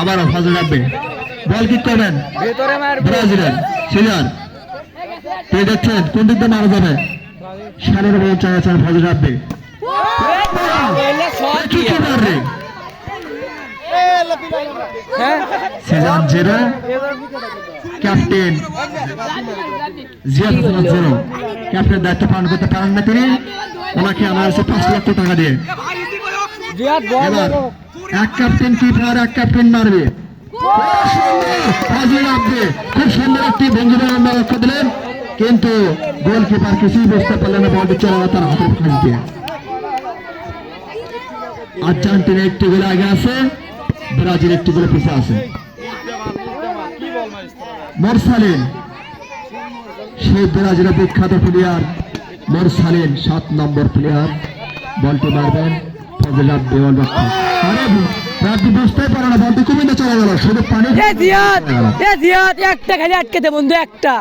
আবার ফজল রাখবে বল কিক করবেন ব্রাজিলের সিজার তো দেখছেন? কোন দিক দিয়ে মারা যাবে? সারের বল চালাচ্ছেন ফজল রাখবে এলে শট কি কি মারবে হ্যাঁ? Season zero. Captain Ziad zero. Captain দায়িত্ব পালন করতে পারেন না তিনি। ওনাকে আমার কাছে পাঁচ লক্ষ টাকা দিয়ে। এক ক্যাপ্টেন কিপার এক ক্যাপ্টেন মারবে? খুব সুন্দর একটি আমরা লক্ষ্য দিলেন। কিন্তু গোলকিপার কিছুই বুঝতে পারলেন না বলটি চলে তার হাতের আর্জেন্টিনা একটি গোলে আগে আছে, ব্রাজিল একটি গোলে পিছিয়ে আছে। মোরসালিন সেই ব্রাজিলের বিখ্যাত প্লেয়ার মোরসালিন সাত নম্বর প্লেয়ার বলটি মারবেন। ফজল রাব্বি বল রক্ষক আরে রাব্বি বুঝতেই পারে না বলটি কুমিন্দে চলে গেল শুধু পানি এ জিয়াদ এ জিয়াদ একটা খালি আটকে দে বন্ধু একটা।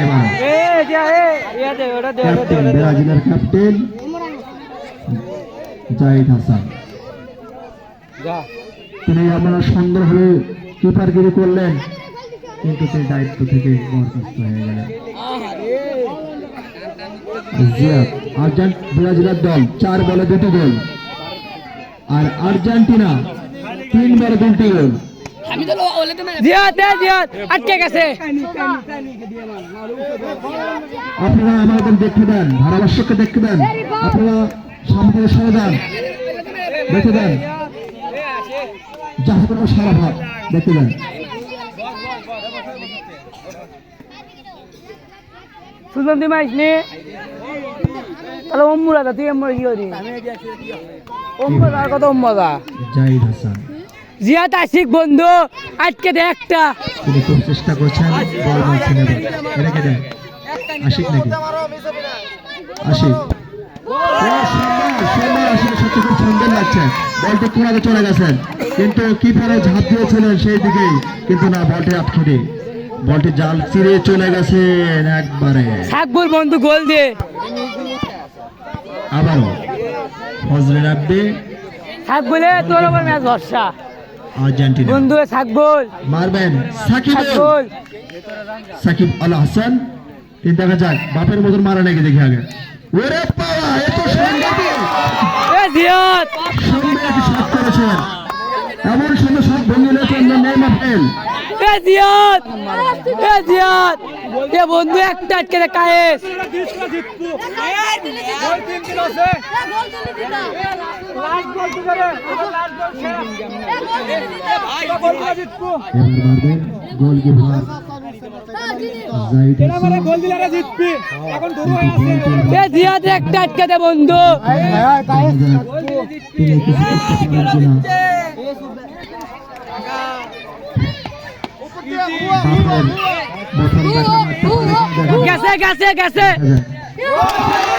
এবার এ যা এ ইয়া দে ওটা দে ওটা দে ক্যাপ্টেন ওটা দে। ব্রাজিলের ক্যাপ্টেন জাহিদ হাসান যা। তিনি আপনারা সুন্দরভাবে কিপারগিরি করলেন কিন্তু সেই দায়িত্ব থেকে বরখাস্ত হয়ে গেলেন আর্জেন্ট ব্রাজিলের দল চার বলে দুটি গোল। আর আর্জেন্টিনা তিন বলে দুটি গোল। আপনারা আমাদের দেখতে দেন ধারাভাষ্যকে দেখতে দেন। আপনারা সামনে সরে যান। দেখতে দেন। কোনো সারা ভাব দেখতে দেন। সুজন তুই মাইস নে। তাহলে অম্মুরা দা তুই অম্মুরা কি করি অম্মুরা কত জাহিদ হাসান। বন্ধু আটকে দে একটা। তিনি খুব চেষ্টা করছেন বল মারছেন দেন। আশিক নাকি? আশিক। বলটি কোনাতে চলে গেছেন? কিন্তু কিপারে ঝাঁপ দিয়েছিলেন সেই দিকেই কিন্তু না বলটি আটকে বলটি জাল চিরে চলে গেছেন একবারে। বন্ধু গোল দে। আবারও ফজলে রাব্বি। থাকবুলে তোর ওপর ম্যাচ ভরসা। আর্জেন্টিনা। বন্ধু থাকবুল মারবেন সাকিব। সাকিব আল হাসান। তিন দেখা যাক বাপের মতন মারা নাকি দেখি আগে। ওরে বাবা এত সুন্দর এ জিয়াদ। সুন্দর শট করেছেন। এমন সুন্দর শট ভেঙে নিয়েছেন নেইমার ফেল। জিয়াদ এ জিয়াদ এ বন্ধু একটা আটকে দে কায়েস। একটা আটকে দে বন্ধু। দেখা যাক তিনি